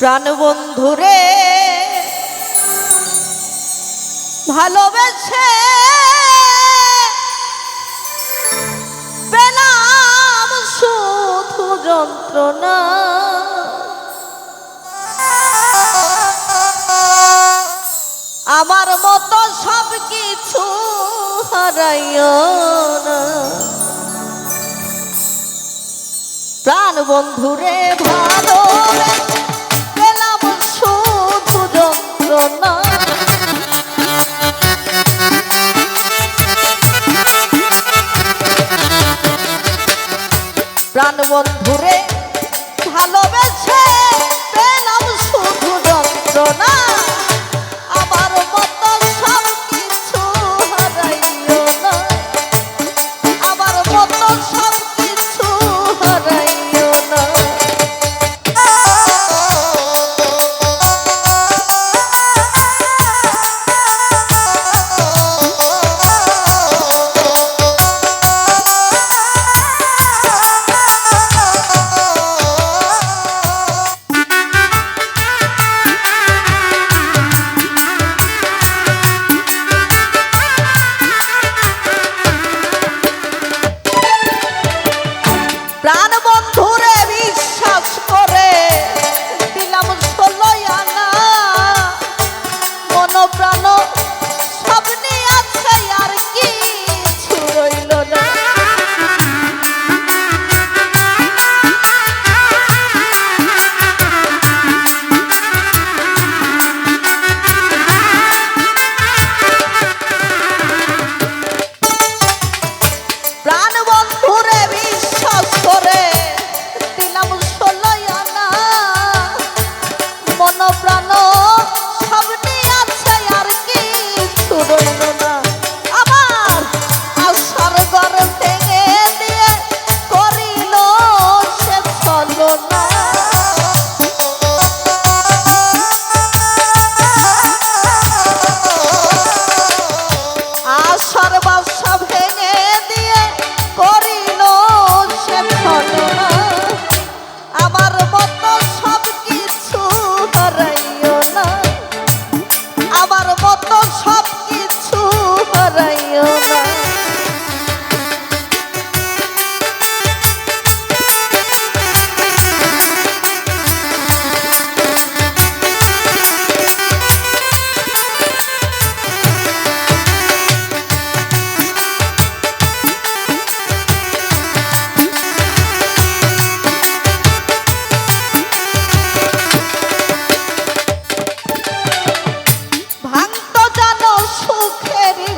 প্রাণবন্ধুরে ভালোবেসে পেলাম শুধু যন্ত্রণা। আমার মতো সব কিছু হারাইও না। প্রাণ বন্ধুরে ভালো যন্ত্রণা প্রাণ বন্ধুরে ভালোবেসে পেলাম শুধু যন্ত্রণা।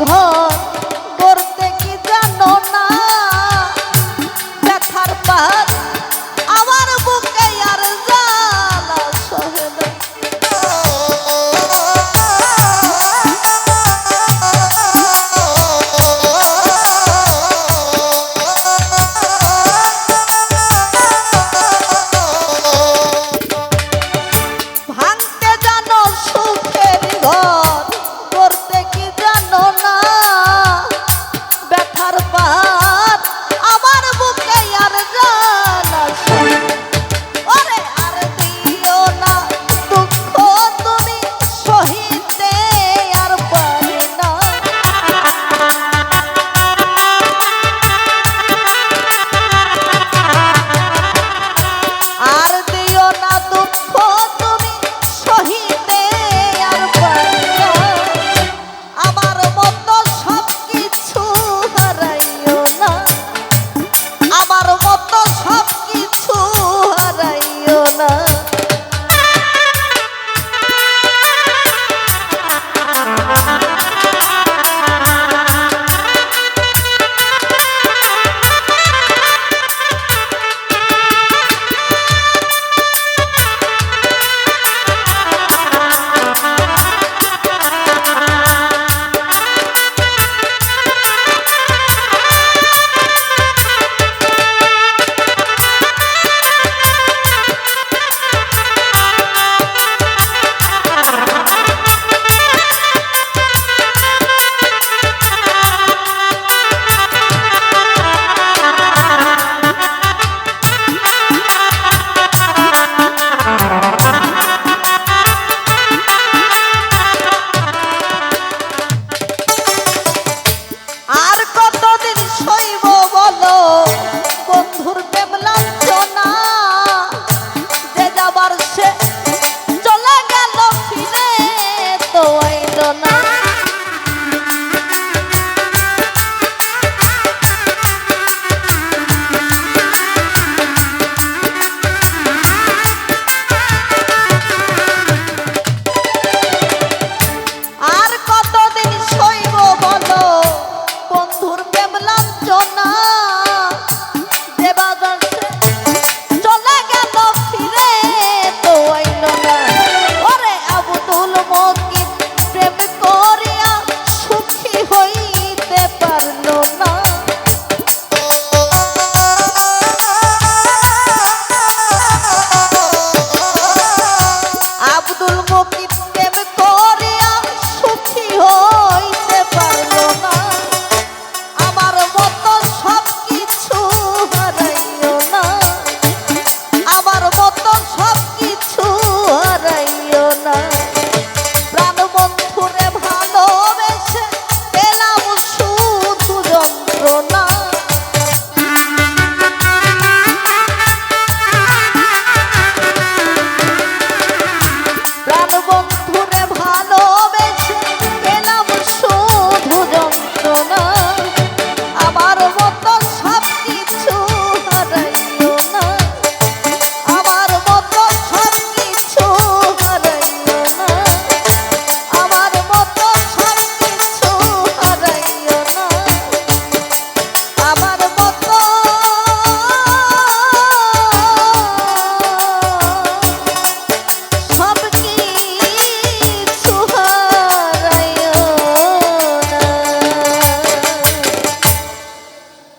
不痛 Algo que tu me